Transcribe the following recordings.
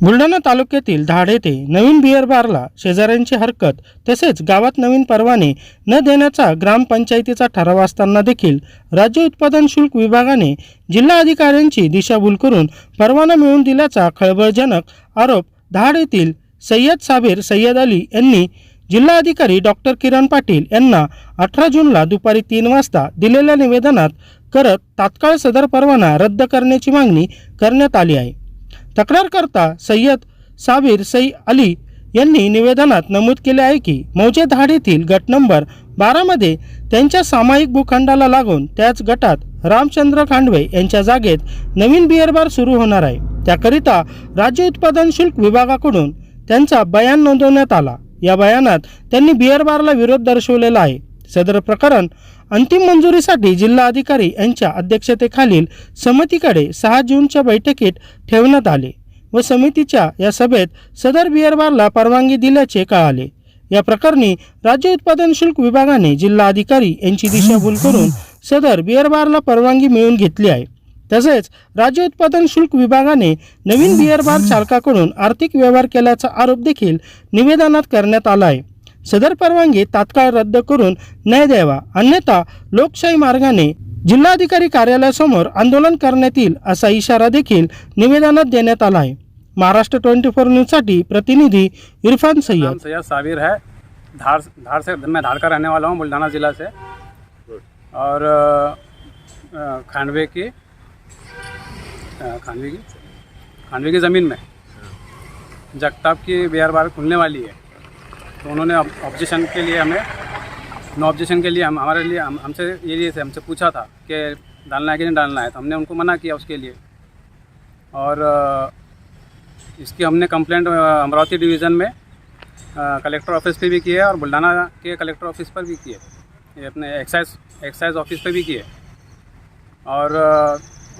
बुलढाणा तालुक्यातील धाड येथे नवीन बिअर बारला. शेजाऱ्यांची हरकत तसेच गावात नवीन परवाने न देण्याचा ग्रामपंचायतीचा ठराव असताना देखील राज्य उत्पादन शुल्क विभागाने जिल्हा अधिकाऱ्यांची दिशाभूल करून परवाना मिळवून दिल्याचा खळबळजनक आरोप धाड येथील सय्यद साबीर सय्यद अली यांनी जिल्हाधिकारी डॉक्टर किरण पाटील यांना अठरा जूनला दुपारी तीन वाजता दिलेल्या निवेदनात करत तात्काळ सदर परवाना रद्द करण्याची मागणी करण्यात आली आहे. तक्रारकर्ता सय्यद साबीर सई अली यांनी निवेदनात नमूद केले आहे की मौजे धाड येथील गट नंबर बारामध्ये त्यांच्या सामायिक भूखंडाला लागून त्याच गटात रामचंद्र खांडवे यांच्या जागेत नवीन बिअरबार सुरू होणार आहे. त्याकरिता राज्य उत्पादन शुल्क विभागाकडून त्यांचा बयान नोंदवण्यात आला. या बयानात त्यांनी बिअरबारला विरोध दर्शवलेला आहे. सदर प्रकरण अंतिम मंजुरीसाठी जिल्हा अधिकारी यांच्या अध्यक्षतेखालील समितीकडे सहा जूनच्या बैठकीत ठेवण्यात आले व समितीच्या या सभेत सदर बिअर बारला परवानगी दिल्याचे कळाले. या प्रकरणी राज्य उत्पादन शुल्क विभागाने जिल्हा अधिकारी यांची दिशाभूल करून सदर बिअर बारला परवानगी मिळवून घेतली आहे. तसेच राज्य उत्पादन शुल्क विभागाने नवीन बिअर बार चालकाकडून आर्थिक व्यवहार केल्याचा आरोप देखील निवेदनात करण्यात आला आहे. सदर परवानगी तात्काळ रद्द करून न्याय द्यावा. अन्यथा लोकशाही मार्गाने जिल्हाधिकारी कार्यालयासमोर आंदोलन करण्यात येईल असा इशारा देखील निवेदनात देण्यात आला आहे. महाराष्ट्र ट्वेंटी फोर न्यूजसाठी प्रतिनिधी इरफान नाम सय्यद सैयद साबिर है. धार धार से मैं धार का रहने वाला हूँ बुल्ढाना ज़िला से। और खानवे की खानवे की खानवे की ज़मीन में। जगताप की बिहार बार खुलने वाली है। तो उन्होंने ऑब्जेक्शन के लिए हमें नो ऑब्जेक्शन के लिए हम, हमारे लिए हम, हमसे ये लिए थे, हमसे पूछा था कि डालना है कि नहीं डालना है तो हमने उनको मना किया उसके लिए। और इसकी हमने कंप्लेंट अमरावती डिवीज़न में कलेक्टर ऑफ़िस पे भी की है और बुल्ढाना के कलेक्टर ऑफ़िस पर भी किए ये अपने एक्साइज एक्साइज ऑफ़िस पे भी किए और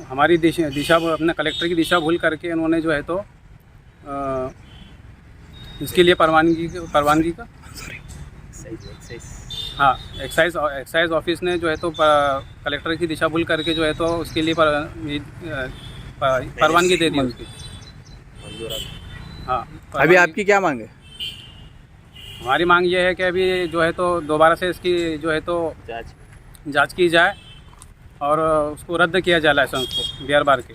हमारी दिशा अपने कलेक्टर की दिशा भूल करके उन्होंने जो है तो इसके लिए परवानगी परवानगी का? हाँ एक्साइज एक्साइज ऑफ़िस ने जो है तो कलेक्टर की दिशा भूल करके जो है तो उसके लिए पर, परवानगी दे दी उसकी। हाँ अभी आपकी क्या मांग है? हमारी मांग ये है कि अभी जो है तो दोबारा से इसकी जो है तो जाँच। जाँच की जाए और उसको रद्द किया जाए लाइसेंस को बियर बार के।